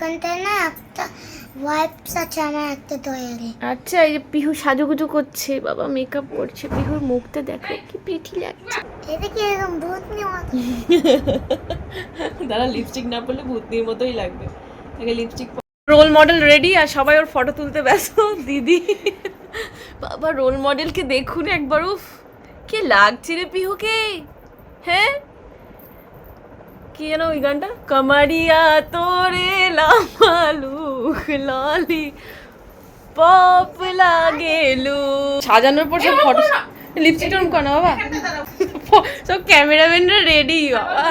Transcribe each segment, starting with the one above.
এখানটায় না একটা ওয়াইপস আছে আমার একটা তৈরি আচ্ছা এই যে পিহু সাজুগুজু করছে বাবা মেকআপ করছে পিহুর মুখটা দেখো কি প্রিটি লাগছে। এটা কি এরকম ভূত নেওয়া দাঁড়া লিপস্টিক না পরলে ভূতনির মতোই লাগবে। আগে লিপস্টিক রোল মডেল রেডি আর সবাই ওর ফটো তুলতে ব্যস্ত দিদি। বাবা রোল মডেলকে দেখুন একবার উফ কে লাগছে রে পিহুকে? হ্যাঁ? কেন ওই গানটা? কামারিয়া তোরে লামালুক লালি পপ লাগেলু। সাজানোর পর সব ফটো লিপস্টিক টন কর না বাবা? সব ক্যামেরাম্যানরা রেডি বাবা।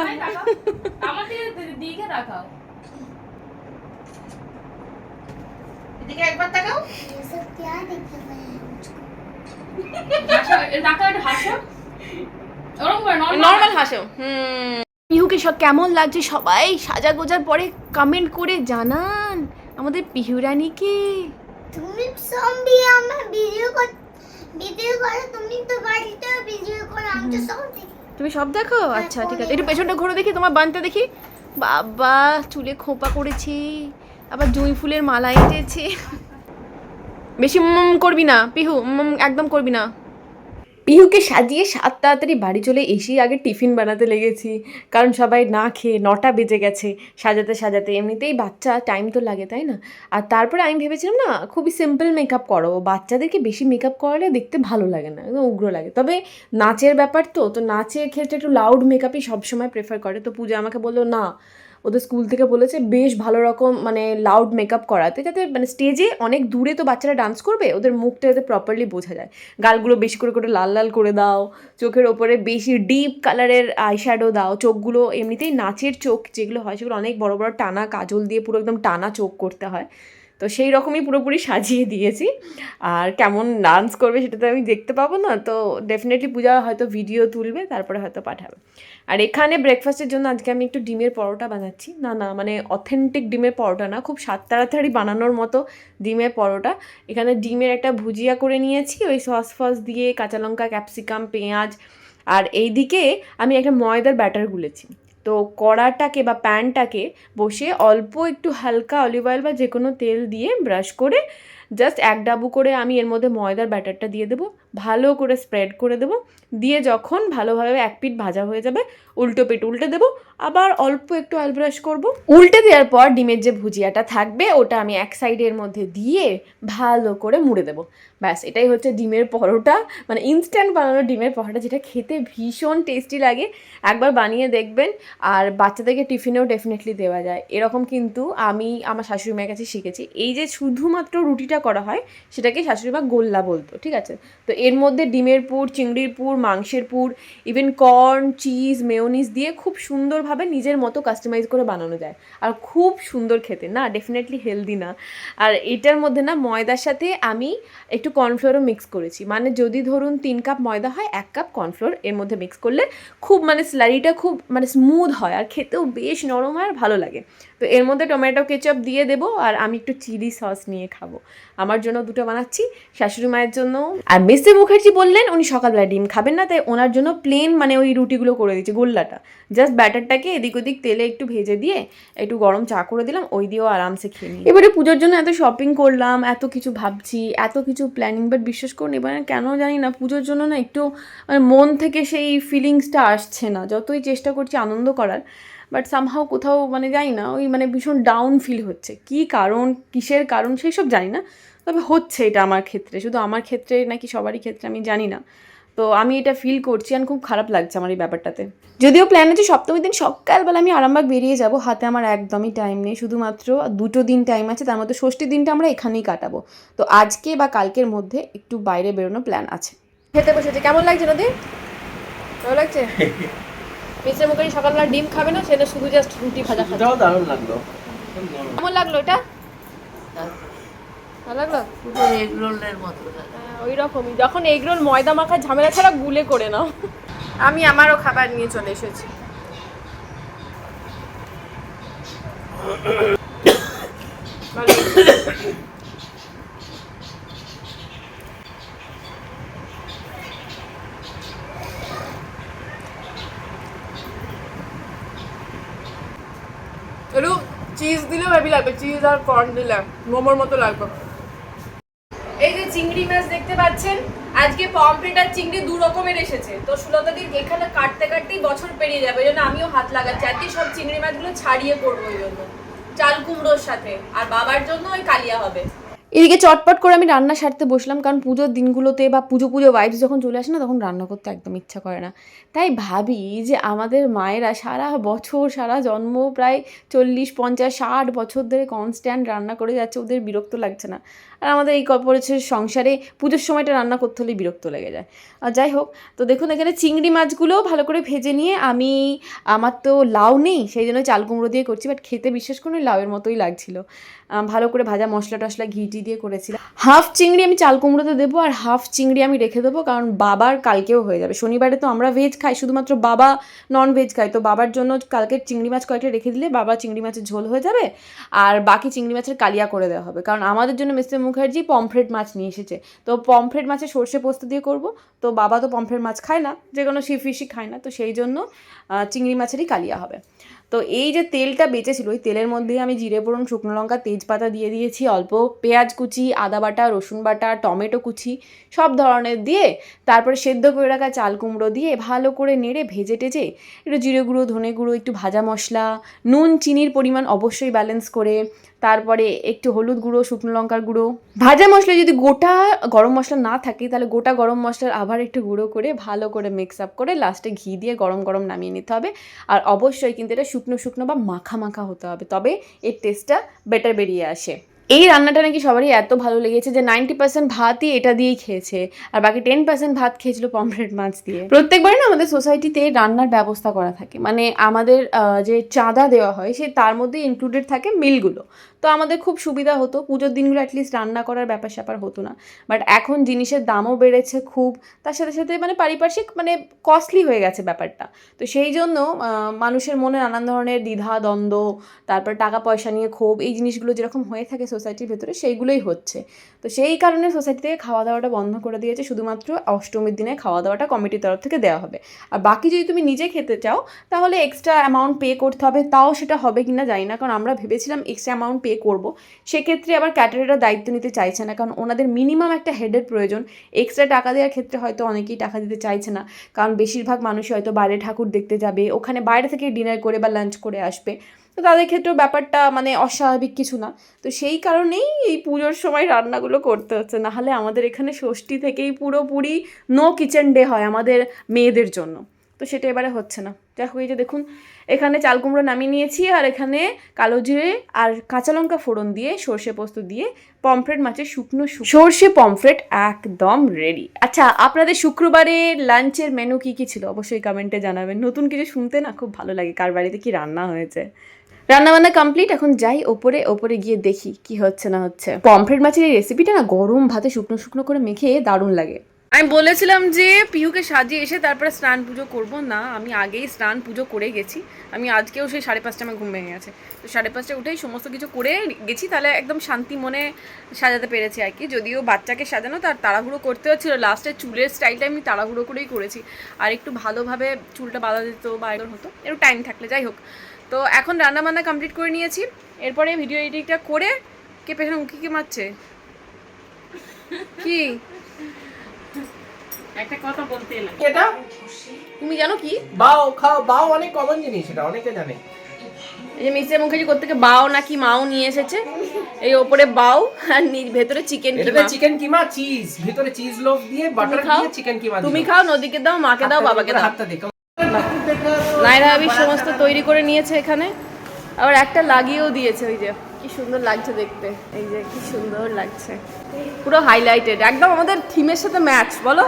নর্মাল হাসো হুম। পিহুকে সব কেমন লাগছে সবাই সাজা গোজার পরে কমেন্ট করে জানান। আমাদের পিহু রানীকে তুমি সবই আমার ভিডিও কর ভিডিও করো তুমি তো বাড়িতে ভিডিও করো আমি তো সব দেখি। তুমি সব দেখো? আচ্ছা ঠিক আছে। একটু পেছনটা ঘুরে দেখি তোমার বানটা দেখি। বাবা চুলে খোপা করেছি। আবার জুঁই ফুলের মালা এঁটেছে। বেশি মম করবি না পিহু মম একদম করবি না। পিহুকে সাজিয়ে সাত তাড়াতাড়ি বাড়ি চলে এসেই আগে টিফিন বানাতে লেগেছি। কারণ সবাই না খেয়ে নটা বেজে গেছে সাজাতে সাজাতে। এমনিতেই বাচ্চা টাইম তো লাগে, তাই না? আর তারপরে আমি ভেবেছিলাম, না, খুবই সিম্পল মেকআপ করো বাচ্চাদেরকে বেশি মেকআপ করালে দেখতে ভালো লাগে না, একদম উগ্র লাগে। তবে নাচের ব্যাপার তো তো নাচের ক্ষেত্রে একটু লাউড মেকআপই সবসময় প্রেফার করে। তো পূজা আমাকে বলল, না ওদের স্কুল থেকে বলেছে, বেশ ভালো রকম মানে লাউড মেকআপ করাতে। যাতে মানে স্টেজে অনেক দূরে তো বাচ্চারা ডান্স করবে, ওদের মুখটা যাতে প্রপারলি বোঝা যায়। গালগুলো বেশি করে করে লাল লাল করে দাও, চোখের ওপরে বেশি ডিপ কালারের আইশ্যাডো দাও, চোখগুলো এমনিতেই নাচের চোখ যেগুলো হয়, সেগুলো অনেক বড় বড় টানা, কাজল দিয়ে পুরো একদম টানা চোখ করতে হয়। তো সেই রকমই পুরোপুরি সাজিয়ে দিয়েছি। আর কেমন ডান্স করবে সেটা তো আমি দেখতে পাবো না, তো ডেফিনেটলি পূজা হয়তো ভিডিও তুলবে, তারপরে হয়তো পাঠাবে। আর এখানে ব্রেকফাস্টের জন্য আজকে আমি একটু ডিমের পরোটা বানাচ্ছি। না না মানে অথেন্টিক ডিমের পরোটা না, খুব সাত তাড়াতাড়ি বানানোর মতো ডিমের পরোটা। এখানে ডিমের একটা ভুজিয়া করে নিয়েছি, ওই সস ফস দিয়ে, কাঁচা লঙ্কা ক্যাপসিকাম পেঁয়াজ। আর এইদিকে আমি একটা ময়দার ব্যাটার গুলেছি। তো কড়াটাকে বা প্যানটাকে বসে অল্প একটু হালকা অলিভ অয়েল বা যে কোনো তেল দিয়ে ব্রাশ করে জাস্ট এক ডাবু করে আমি এর মধ্যে ময়দার ব্যাটারটা দিয়ে দেবো। ভালো করে স্প্রেড করে দেবো। দিয়ে যখন ভালোভাবে এক পিঠ ভাজা হয়ে যাবে, উল্টো পিঠ উল্টে দেবো। আবার অল্প একটু অয়েল ব্রাশ করব। উল্টে দেওয়ার পর ডিমের যে ভুজিয়াটা থাকবে, ওটা আমি এক সাইডের মধ্যে দিয়ে ভালো করে মুড়ে দেবো। ব্যাস, এটাই হচ্ছে ডিমের পরোটা। মানে ইনস্ট্যান্ট বানানো ডিমের পরোটা, যেটা খেতে ভীষণ টেস্টি লাগে। একবার বানিয়ে দেখবেন, আর বাচ্চাদেরকে টিফিনেও ডেফিনেটলি দেওয়া যায়। এরকম কিন্তু আমি আমার শাশুড়ি মায়ের কাছে শিখেছি। এই যে শুধুমাত্র রুটিটা করা হয়, সেটাকে শাশুড়ি মা গোল্লা বলতো, ঠিক আছে? তো এর মধ্যে ডিমের পুর, চিংড়ির পুর, মাংসের পুর ইভেন কর্ন চিজ মেয়োনিজ দিয়ে খুব সুন্দরভাবে নিজের মতো কাস্টমাইজ করে বানানো যায়। আর খুব সুন্দর খেতে, না? ডেফিনেটলি হেলদি না। আর এটার মধ্যে না, ময়দার সাথে আমি একটু কর্নফ্লোরও মিক্স করেছি। মানে যদি ধরুন তিন কাপ ময়দা হয়, এক কাপ কর্নফ্লোর এর মধ্যে মিক্স করলে খুব মানে স্লারিটা খুব মানে স্মুথ হয় আর খেতেও বেশ নরম আর ভালো লাগে। তো এর মধ্যে টমেটো কেচাপ দিয়ে দেবো আর আমি একটু চিলি সস নিয়ে খাব। আমার জন্য দুটো বানাচ্ছি, শাশুড়ি মায়ের জন্য। আর মিস্টার মুখার্জি বললেন, উনি সকালবেলা ডিম খাবেন না, তাই ওনার জন্য প্লেন মানে ওই রুটিগুলো করে দিচ্ছি গোল্লাটা। জাস্ট ব্যাটারটাকে এদিক ওদিক তেলে একটু ভেজে দিয়ে একটু গরম চা করে দিলাম, ওই দিয়েও আরামসে খেয়ে নিই এবারে পুজোর জন্য এত শপিং করলাম, এত কিছু ভাবছি, এত কিছু প্ল্যানিং বাট বিশ্বাস করুন, এবারে কেন জানি না, পুজোর জন্য না একটু মানে মন থেকে সেই ফিলিংসটা আসছে না, যতই চেষ্টা করছি আনন্দ করার বাট সামহাও কোথাও মানে জানি না, ওই মানে ভীষণ ডাউন ফিল হচ্ছে। কী কারণ, কিসের কারণ সেই সব জানি না তবে হচ্ছে এটা আমার ক্ষেত্রে। শুধু আমার ক্ষেত্রে নাকি সবারই ক্ষেত্রে আমি জানি না। তো আমি এটা ফিল করছি আর খুব খারাপ লাগছে আমার এই ব্যাপারটাতে। যদিও প্ল্যান আছে সপ্তমীর দিন সকালবেলা আমি আরামবাগ বেরিয়ে যাব। হাতে আমার একদমই টাইম নেই। শুধুমাত্র দুটো দিন টাইম আছে। তার মধ্যে ষষ্ঠীর দিনটা আমরা এখানেই কাটাবো। তো আজকে বা কালকের মধ্যে একটু বাইরে বেরোনো প্ল্যান আছে। খেতে বসেছে। কেমন লাগছে নদী? ভালো লাগছে? মিস্টার মুখার্জি সকালবেলা ডিম খাবে না? সেটা শুধু জাস্ট রুটি ভাজা খাবে দারুণ লাগল। কেমন লাগল এটা ভালো লাগল? এগ রোলের মতো। ওই রকমই যখন এগ রোল ময়দা মাখা ঝামেলা ছাড়া গুলে করে নাও। আমি আমারও খাবার নিয়ে চলে এসেছি। একটু চিজ দিলেও হেভি লাগবে। চিজ আর কর্ন দিলে মোমোর মতো লাগবে। দেখতে পাচ্ছেন, আজকে পমফ্রেট আর চিংড়ি দু রকমের এসেছে। তো সুলতা দিন এখানে কাটতে কাটতেই বছর পেরিয়ে যাবে, ওই জন্য আমিও হাত লাগাচ্ছি। আজকে সব চিংড়ি মাছগুলো ছাড়িয়ে পড়ব ওই জন্য। চাল কুমড়োর সাথে, আর বাবার জন্য ওই কালিয়া হবে। এদিকে চটপট করে আমি রান্না সারতে বসলাম, কারণ পুজোর দিনগুলোতে বা পুজো পুজো ভাইবস যখন চলে আসে না, তখন রান্না করতে একদম ইচ্ছা করে না। তাই ভাবি যে আমাদের মায়েরা সারা বছর, সারা জন্ম প্রায় চল্লিশ, পঞ্চাশ, ষাট বছর ধরে কনস্ট্যান্ট রান্না করে যাচ্ছে, ওদের বিরক্ত লাগছে না। আর আমাদের এই কর্পোরেটের সংসারে পুজোর সময়টা রান্না করতে হলে বিরক্ত লেগে যায়। আর যাই হোক, তো দেখুন এখানে চিংড়ি মাছগুলোও ভালো করে ভেজে নিয়ে আমি, আমার তো লাউ নেই, সেই জন্য চাল কুমড়ো দিয়ে করছি বাট খেতে বিশ্বাস করে লাউয়ের মতোই লাগছিল। ভালো করে ভাজা মশলা টশলা ঘি টি দিয়ে করেছিলাম। হাফ চিংড়ি আমি চাল কুমড়োতে দেবো আর হাফ চিংড়ি আমি রেখে দেবো কারণ বাবার কালকেও হয়ে যাবে। শনিবারে তো আমরা ভেজ খাই, শুধুমাত্র বাবা নন ভেজ খাই তো বাবার জন্য কালকে চিংড়ি মাছ কয়েকটা রেখে দিলে বাবা চিংড়ি মাছের ঝোল হয়ে যাবে আর বাকি চিংড়ি মাছের কালিয়া করে দেওয়া হবে। কারণ আমাদের জন্য মিস্টার মুখার্জি পমফ্রেট মাছ নিয়ে এসেছে। তো পমফ্রেট মাছের সর্ষে পোস্ত দিয়ে করব। তো বাবা তো পমফ্রেট মাছ খায় না যে কোনো সি ফিশই খায় না। তো সেই জন্য চিংড়ি মাছেরই কালিয়া হবে। তো এই যে তেলটা বেঁচেছিল, ওই তেলের মধ্যে আমি জিরে পড়ুন শুকনো লঙ্কা, তেজপাতা দিয়ে দিয়েছি, অল্প পেঁয়াজ কুচি, আদা বাটা, রসুন বাটা, টমেটো কুচি, সব ধরনের দিয়ে তারপরে সেদ্ধ করে রাখা চাল কুমড়ো দিয়ে ভালো করে নেড়ে ভেজে টেজে একটু জিরে গুঁড়ো, ধনে গুঁড়ো, একটু ভাজা মশলা, নুন, চিনির পরিমাণ অবশ্যই ব্যালেন্স করে তারপরে একটু হলুদ গুঁড়ো, শুকনো লঙ্কার গুঁড়ো। ভাজা মশলা যদি গোটা গরম মশলা না থাকে, তাহলে গোটা গরম মশলার আবার একটু গুঁড়ো করে ভালো করে মিক্স আপ করে লাস্টে ঘি দিয়ে গরম গরম নামিয়ে নিতে হবে। আর অবশ্যই কিন্তু এটা শুকনো শুকনো বা মাখা মাখা হতে হবে, তবে এর টেস্টটা বেটার বেরিয়ে আসে। এই রান্নাটা নাকি সবারই এত ভালো লেগেছে যে নাইনটি পার্সেন্ট ভাতই এটা দিয়েই খেয়েছে, আর বাকি টেন পার্সেন্ট ভাত খেয়েছিল পমফ্রেট মাছ দিয়ে। প্রত্যেকবারই না আমাদের সোসাইটিতে রান্নার ব্যবস্থা করা থাকে। মানে আমাদের যে চাঁদা দেওয়া হয় সে তার মধ্যে ইনক্লুডেড থাকে মিলগুলো। তো আমাদের খুব সুবিধা হতো। পুজোর দিনগুলো অ্যাটলিস্ট রান্না করার ব্যাপার স্যাপার হতো না। বাট এখন জিনিসের দামও বেড়েছে খুব। তার সাথে সাথে মানে পারিপার্শ্বিক মানে কস্টলি হয়ে গেছে ব্যাপারটা। তো সেই জন্য মানুষের মনে নানান ধরনের দ্বিধা, দ্বন্দ্ব, তারপর টাকা পয়সা নিয়ে ক্ষোভ, এই জিনিসগুলো যেরকম হয়ে থাকে সোসাইটির ভেতরে সেইগুলোই হচ্ছে। তো সেই কারণে সোসাইটি থেকে খাওয়া দাওয়াটা বন্ধ করে দিয়েছে। শুধুমাত্র অষ্টমীর দিনে খাওয়া দাওয়াটা কমিটির তরফ থেকে দেওয়া হবে। আর বাকি যদি তুমি নিজে খেতে চাও, তাহলে এক্সট্রা অ্যামাউন্ট পে করতে হবে। তাও সেটা হবে কিনা জানি না। কারণ আমরা ভেবেছিলাম এক্সট্রা অ্যামাউন্ট পে করব, সেক্ষেত্রে আবার ক্যাটারেরা দায়িত্ব নিতে চাইছে না। কারণ ওনাদের মিনিমাম একটা হেডের প্রয়োজন। এক্সট্রা টাকা দেওয়ার ক্ষেত্রে হয়তো অনেকেই টাকা দিতে চাইছে না। কারণ বেশিরভাগ মানুষই হয়তো বাইরে ঠাকুর দেখতে যাবে, ওখানে বাইরে থেকে ডিনার করে বা লাঞ্চ করে আসবে। তো তাদের ক্ষেত্রেও ব্যাপারটা মানে অস্বাভাবিক কিছু না। তো সেই কারণেই এই পুজোর সময় রান্নাগুলো করতে হচ্ছে। নাহলে আমাদের এখানে ষষ্ঠী থেকেই পুরোপুরি নো কিচেন ডে হয় আমাদের মেয়েদের জন্য। তো সেটা এবারে হচ্ছে না। যাই হোক এই যে দেখুন, এখানে চাল কুমড়ো নামিয়ে নিয়েছি আর এখানে কালো জিরে আর কাঁচা লঙ্কা ফোড়ন দিয়ে, সর্ষে পোস্ত দিয়ে, পমফ্রেট মাছের শুকনো সর্ষে পমফ্রেট একদম রেডি আচ্ছা আপনাদের শুক্রবারে লাঞ্চের মেনু কি কি ছিল? অবশ্যই কমেন্টে জানাবেন। নতুন কিছু শুনতে না খুব ভালো লাগে, কার বাড়িতে কি রান্না হয়েছে। রান্নাবান্না কমপ্লিট এখন যাই ওপরে ওপরে গিয়ে দেখি কি হচ্ছে না হচ্ছে। পমফ্রেট মাছের এই রেসিপিটা না গরম ভাতে শুকনো শুকনো করে মেখে দারুণ লাগে। আমি বলেছিলাম যে পিহুকে সাজিয়ে এসে তারপরে স্নান পুজো করব না, আমি আগেই স্নান পুজো করে গেছি। আমি আজকেও সেই সাড়ে পাঁচটা আমার ঘুম ভেঙে গেছে। তো সাড়ে পাঁচটা উঠেই সমস্ত কিছু করে গেছি, তাহলে একদম শান্তি মনে সাজাতে পেরেছি আর কি। যদিও বাচ্চাকে সাজানো তার তাড়াহুড়ো করতে হচ্ছিল লাস্টে চুলের স্টাইলটা আমি তাড়াহুড়ো করেই করেছি। আর একটু ভালোভাবে চুলটা বাঁধা দিত বা এরকম হতো, একটু টাইম থাকলে, যাই হোক। তো এখন রান্না বান্না কমপ্লিট করে নিয়েছি। এরপরে ভিডিও এডিটটা করে কে পেছনে উঁকি কে মারছে? কি? একটা কথা বলতে এলাম। এটা? তুমি জানো কি? বাও খাও বাও অনেক কমন জিনিস এটা অনেকে জানে। এই যে মিস্টার মুখার্জি কোথেকে বাও নাকি মাও নিয়ে এসেছে এই ওপরে বাও আর ভেতরে চিকেন এটাতে চিকেন কিমা চিজ ভিতরে চিজ লোভ দিয়ে বাটার দিয়ে চিকেন কিমা তুমি খাও নদীকে দাও মাকে দাও বাবাকে দাও। হাতটা দেখো নাইরা আবি সমস্ত তৈরি করে নিয়েছে এখানে। আবার একটা লাগিয়েও দিয়েছে ওই যে। কি সুন্দর লাগছে দেখতে। এই যে কি সুন্দর লাগছে। পুরো হাইলাইটেড একদম আমাদের থিমের সাথে ম্যাচ বলো।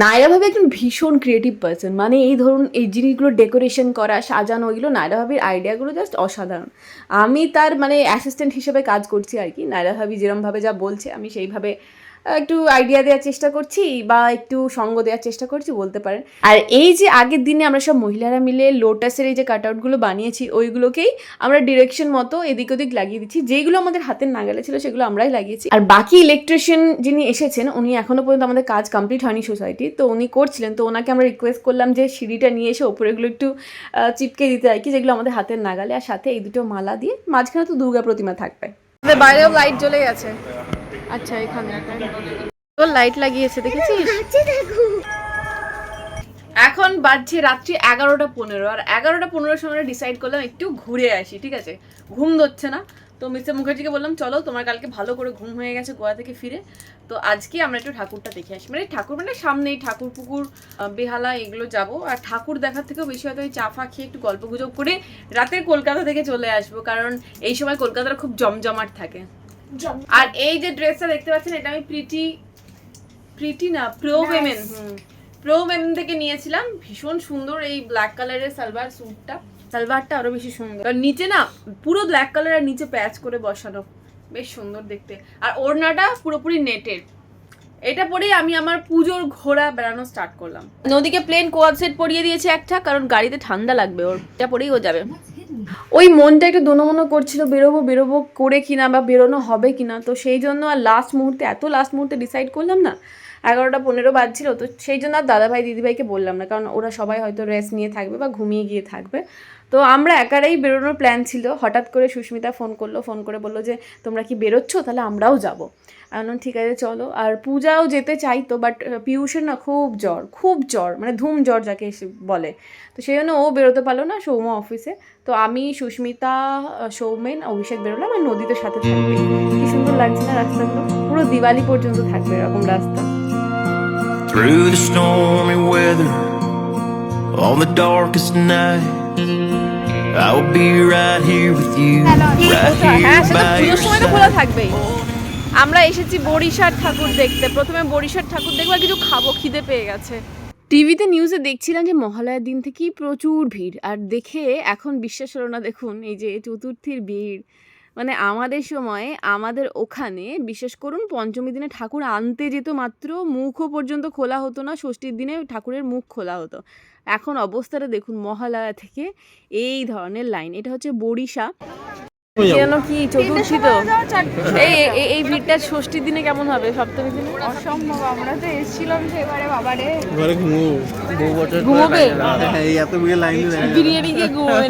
নায়রা ভাবি একজন ভীষণ ক্রিয়েটিভ পার্সন মানে এই ধরুন এই জিনিসগুলো ডেকোরেশন করা, সাজানো ওইগুলো নায়রা ভাবির আইডিয়াগুলো জাস্ট অসাধারণ। আমি তার মানে অ্যাসিস্ট্যান্ট হিসেবে কাজ করছি আর কি, নায়রা ভাবি যেরমভাবে যা বলছে, আমি সেইভাবে একটু আইডিয়া দেওয়ার চেষ্টা করছি বা একটু সঙ্গ দেওয়ার চেষ্টা করছি, বলতে পারেন। আর এই যে আগের দিনে আমরা সব মহিলারা মিলে লোটাসের এই যে কাট আউটগুলো বানিয়েছি, ওইগুলোকেই আমরা ডিরেকশন মতো এদিক ওদিক লাগিয়ে দিচ্ছি। যেগুলো আমাদের হাতের নাগালে ছিল, সেগুলো আমরাই লাগিয়েছি। আর বাকি ইলেকট্রিশিয়ান যিনি এসেছেন, উনি এখনও পর্যন্ত আমাদের কাজ কমপ্লিট হয়নি সোসাইটি তো। উনি করছিলেন, তো ওনাকে আমরা রিকোয়েস্ট করলাম যে সিঁড়িটা নিয়ে এসে ওপরেগুলো একটু চিপকে দিতে আর কি, যেগুলো আমাদের হাতের নাগালে। আর সাথে এই দুটো মালা দিয়ে মাঝখানে তো দুর্গা প্রতিমা থাকবে। বাইরেও লাইট জ্বলে গেছে। আচ্ছা এখানে। তোর লাইট লাগিয়েছে দেখেছিস? এখন বাজছে রাত্রি এগারোটা পনেরো আর এগারোটা পনেরোর সময় ডিসাইড করলাম একটু ঘুরে আসি ঠিক আছে? ঘুম ধরছে না। তো মিস্টার মুখার্জিকে বললাম চলো তোমার কালকে ভালো করে ঘুম হয়ে গেছে গোয়া থেকে ফিরে। তো আজকে আমরা একটু ঠাকুরটা দেখে আসি। মানে ঠাকুর মানে সামনেই ঠাকুর পুকুর বেহালা এগুলো যাব। আর ঠাকুর দেখার থেকেও বেশি হয়তো ওই চা ফা খেয়ে একটু গল্প গুজব করে রাতে কলকাতা থেকে চলে আসব। কারণ এই সময় কলকাতার খুব জমজমাট থাকে। আর এই যে ড্রেসটা দেখতে পাচ্ছেন এটা আমি প্রিটি প্রিটি না প্রো উইমেন প্রো উইমেন থেকে নিয়েছিলাম। ভীষণ সুন্দর এই ব্ল্যাক কালারের সালভার স্যুটটা সালভারটা আরও বেশি সুন্দর। আর নিচে না পুরো ব্ল্যাক কালার আর নিচে প্যাচ করে বসানো। বেশ সুন্দর দেখতে। আর ওড়নাটা পুরোপুরি নেটের। এটা পরেই আমি আমার পুজোর ঘোড়া বেড়ানো স্টার্ট করলাম। নদীকে প্লেন কোয়াড সেট পরিয়ে দিয়েছে একটা কারণ গাড়িতে ঠান্ডা লাগবে ওর। এটা পরেই ও যাবে। ওই মনটা একটু দোনমনো করছিল, বেরোবো বেরোবো করে কিনা বা বেরোনো হবে কিনা। তো সেই জন্য আর লাস্ট মুহূর্তে, এত লাস্ট মুহূর্তে ডিসাইড করলাম না, এগারোটা পনেরো বাজছিল, তো সেই জন্য আর দাদাভাই, দিদিভাইকে বললাম না, কারণ ওরা সবাই হয়তো রেস্ট নিয়ে থাকবে বা ঘুমিয়ে গিয়ে থাকবে। তো আমরা একারাই বেরোনোর প্ল্যান ছিল। হঠাৎ করে সুস্মিতা ফোন করল ফোন করে বলল যে তোমরা কি বেরোচ্ছ? তাহলে আমরাও যাব। আমি ঠিক আছে চলো। আর পূজাও যেতে চাইতো বাট পিয়ুষের না খুব জ্বর খুব জ্বর মানে ধুম জ্বর যাকে এসে বলে। তো সেই জন্য ও বেরোতে পারল না সৌম অফিসে তো আমি সুস্মিতা সৌমেন অভিষেক বেরোলাম আর নদীতে সাথে থাকবে। কি সুন্দর লাগছে না রাস্তাগুলো? পুরো দিওয়ালি পর্যন্ত থাকবে এরকম রাস্তা। Through the stormy weather, on the darkest night, I will be right here with you, right হ্যাঁ here সেটা by your পুজোর সময় তো খোলা. থাকবেই। আমরা এসেছি বরিশার ঠাকুর দেখতে। প্রথমে বরিশার ঠাকুর দেখব কিছু খাব খিদে পেয়ে গেছে। টিভিতে নিউজে দেখছিলাম যে মহালয়ার দিন থেকেই প্রচুর ভিড়। আর দেখে এখন বিশ্বাস হলো না দেখুন এই যে চতুর্থীর ভিড়। মানে আমাদের সময় আমাদের ওখানে বিশেষ করুন পঞ্চমী দিনে ঠাকুর আনতে যেত মাত্র মুখও পর্যন্ত খোলা হতো না ষষ্ঠীর দিনে ঠাকুরের মুখ খোলা হতো। এখন অবস্থাটা দেখুন মহালয়া থেকে এই ধরনের লাইন এটা হচ্ছে বরিশা যেন কি চতুর্থী তো? এই এই- এই ভিড়টা ষষ্ঠীর দিনে কেমন হবে? সপ্তমী দিনে? অসম্ভব আমরা তো এসেছিলাম সেবারে বাবারে। ঘরে ঘুমোবে? বিরিয়ানি খেয়ে ঘুমোবে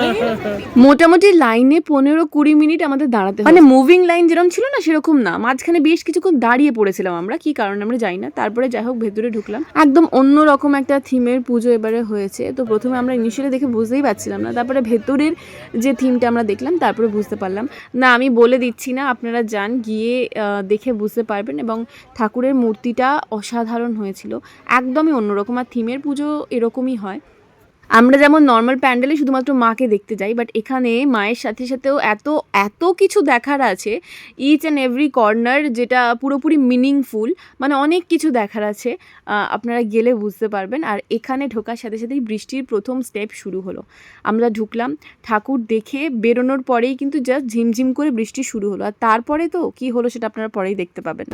মোটামুটি লাইনে পনেরো কুড়ি মিনিট আমাদের দাঁড়াতে মানে মুভিং লাইন যেরকম ছিল না সেরকম না। মাঝখানে বেশ কিছুক্ষণ দাঁড়িয়ে পড়েছিলাম আমরা কি কারণে আমরা যাই না। তারপরে যাই হোক ভেতরে ঢুকলাম। একদম অন্য রকম একটা থিমের পুজো এবারে হয়েছে। তো প্রথমে আমরা ইনিশিয়ালি দেখে বুঝতেই পারছিলাম না। তারপরে ভেতরের যে থিমটা আমরা দেখলাম তারপরে বুঝতে পারলাম না, আমি বলে দিচ্ছি না, আপনারা যান, গিয়ে দেখে বুঝতে পারবেন এবং ঠাকুরের মূর্তিটা অসাধারণ হয়েছিল। একদমই অন্যরকম আর থিমের পুজো এরকমই হয়। আমরা যেমন নর্মাল প্যান্ডেলে শুধুমাত্র মাকে দেখতে যাই বাট এখানে মায়ের সাথে সাথেও এত এত কিছু দেখার আছে। ইচ অ্যান্ড এভরি কর্নার যেটা পুরোপুরি মিনিংফুল মানে অনেক কিছু দেখার আছে। আপনারা গেলে বুঝতে পারবেন। আর এখানে ঢোকার সাথে সাথেই বৃষ্টির প্রথম স্টেপ শুরু হলো। আমরা ঢুকলাম, ঠাকুর দেখে বেরোনোর পরেই কিন্তু জাস্ট ঝিমঝিম করে বৃষ্টি শুরু হলো। আর তারপরে তো কি হলো সেটা আপনারা পরেই দেখতে পাবেন।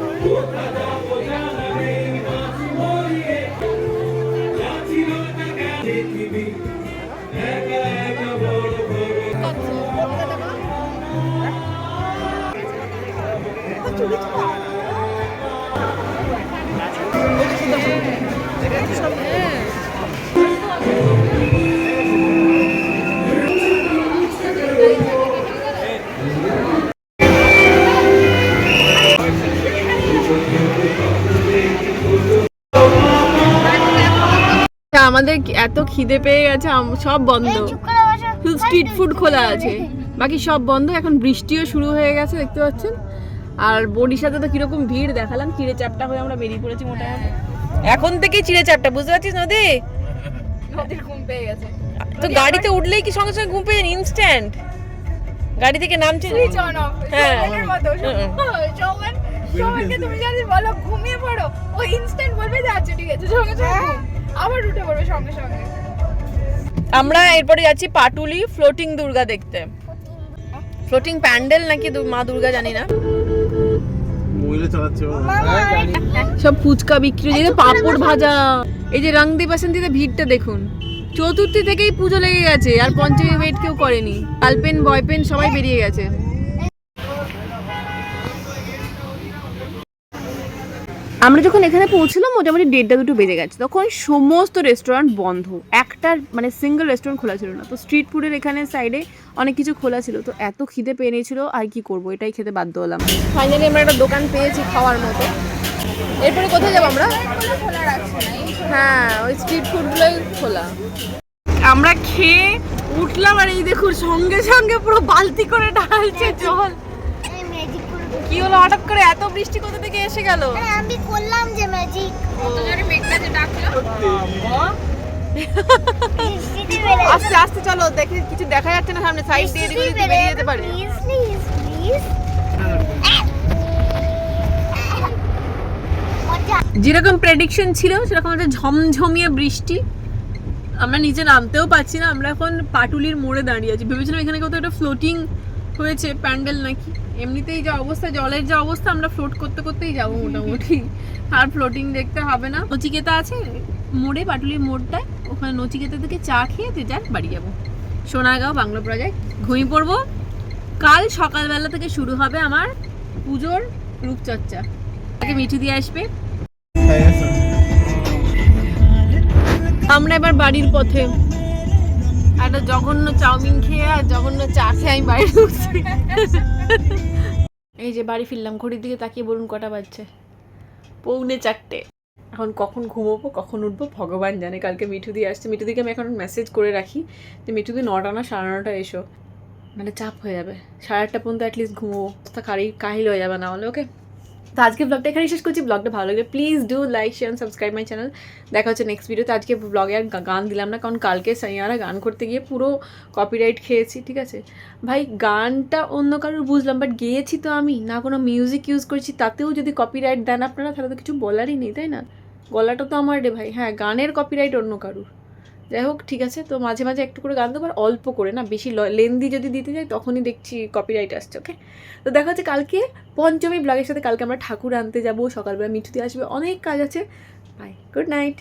আমাদের এত খিদে পেয়ে গেছে সব বন্ধ। শুধু স্ট্রিট ফুড খোলা আছে। বাকি সব বন্ধ এখন বৃষ্টিও শুরু হয়ে গেছে দেখতে পাচ্ছেন। আর বরিশাতে তো কীরকম ভিড় দেখালাম চিড়ে চাপটা হয়ে আমরা বেরিয়ে পড়েছি মোটামুটি। এখন থেকেই চিড়ে চাপটা বুঝতে পারছিস নদী? নদীর ঘুম পেয়ে গেছে। তো গাড়িতে উঠলেই কি সঙ্গে সঙ্গে ঘুম পেয়ে ইনস্ট্যান্ট গাড়ি থেকে নামছে জন অফ হ্যাঁ। তুমি যদি বলো ঘুমিয়ে পড়ো ও ইনস্ট্যান্ট বলবে যে আচ্ছা ঠিক আছে সঙ্গে সঙ্গে ঘুম। আবার উঠে পড়বে সঙ্গে সঙ্গে। আমরা এরপরে যাচ্ছি পাটুলি ফ্লোটিং দুর্গা দেখতে। ফ্লোটিং প্যান্ডেল নাকি মা দুর্গা জানি না। মহিলা সব ফুচকা বিক্রি হচ্ছে পাঁপড় ভাজা এই যে রংদি বাসন্তীতে ভিড়টা দেখুন। চতুর্থী থেকেই পুজো লেগে গেছে আর পঞ্চমী ওয়েট কেউ করেনি। কালপেন বয়পেন সবাই বেরিয়ে গেছে। আমরা যখন এখানে পৌঁছলাম, মোটামুটি দেড়টা দুটো বেজে গেছে। তখন সমস্ত রেস্টুরেন্ট বন্ধ। একটার মানে সিঙ্গেল রেস্টুরেন্ট খোলা ছিল না। তো স্ট্রিট ফুডের এখানে সাইডে অনেক কিছু খোলা ছিল। তো এত খিদে পেয়ে নিয়েছিল, আর কি করব? এটাই খেতে বাধ্য হলাম। ফাইনালি আমরা একটা দোকান পেয়েছি খাওয়ার মতো। এরপরে কোথায় যাব আমরা? হ্যাঁ ওই স্ট্রিট ফুডগুলোই খোলা। আমরা খেয়ে উঠলাম আর এই দেখুন, সঙ্গে সঙ্গে পুরো বালতি করে ঢালছে জল। কি হলো? হঠাৎ করে এত বৃষ্টি কোথা থেকে এসে গেল? আমি করলাম যে ম্যাজিক কত জোরে মেঘটা যে ডাকলো আস্তে আস্তে চলো দেখে কিছু দেখা যাচ্ছে না সামনে সাইড দিয়ে দিয়ে বেরিয়ে যেতে পারে। যেরকম প্রেডিকশন ছিল সেরকম একটা ঝমঝমিয়ে বৃষ্টি। আমরা নিচে নামতেও পাচ্ছি না আমরা এখন পাটুলির মোড়ে দাঁড়িয়ে আছি। ভেবেছিলাম এখানে কোথাও একটা ফ্লোটিং হয়েছে প্যান্ডেল নাকি? এমনিতেই যা অবস্থা, জলের যা অবস্থা, আমরা ফ্লোট করতে করতেই যাব মোটামুটি। আর ফ্লোটিং দেখতে হবে না। নচিকেতা আছে মোড়ে, পাটুলির মোড়টায়। ওখানে নচিকেতা থেকে চা খেয়ে যে যার বাড়ি যাব। সোনাগাঁও বাংলা প্রাজায়। ঘুমিয়ে পড়ব। কাল সকালবেলা থেকে শুরু হবে আমার পুজোর রূপচর্চা। আগে মিঠু দিয়ে আসবে। আমরা এবার বাড়ির পথে। একটা জঘন্য চাউমিন খেয়ে আর জঘন্য চা খেয়ে আমি বাড়ি ঢুকছি। এই যে বাড়ি ফিরলাম, ঘড়ির দিকে তাকিয়ে বলুন কটা বাজছে? পৌনে চারটে। এখন কখন ঘুমোবো, কখন উঠবো, ভগবান জানে। কালকে মিঠু দিয়ে আসছে। মিঠু দিকে আমি এখন মেসেজ করে রাখি যে মিঠু দি নটা না সাড়ে নটা, এসো। মানে চাপ হয়ে যাবে। সাড়ে আটটা পর্যন্ত অ্যাটলিস্ট ঘুমোবো। তা কারি কাহিল হয়ে যাবে না হলে ওকে তো আজকে ব্লগটা এখানে শেষ করছি। ব্লগটা ভালো লাগলে please do like share subscribe my channel দেখা হচ্ছে নেক্সট ভিডিওতে আজকে ব্লগে আর গান দিলাম না, কারণ কালকে সাইয়ারা গান করতে গিয়ে পুরো কপিরাইট খেয়েছি, ঠিক আছে? ভাই, গানটা অন্য কারোর বুঝলাম বাট গেয়েছি তো আমি। না কোনো মিউজিক ইউজ করছি, তাতেও যদি কপিরাইট দেন আপনারা, তাহলে তো কিছু বলারই নেই, তাই না? গলাটা তো আমার রে ভাই। হ্যাঁ গানের কপিরাইট অন্য কারুর। যাই হোক, ঠিক আছে, তো মাঝে মাঝে একটু করে গান দেবো আর অল্প করে না, বেশি লেন্দি যদি দিতে যাই তখনই দেখছি কপিরাইট আসছে ওকে তো দেখা হচ্ছে কালকে, পঞ্চমী ব্লগের সাথে কালকে আমরা ঠাকুর আনতে যাব, সকালবেলা মিঠুতে আসবে, অনেক কাজ আছে বাই গুড নাইট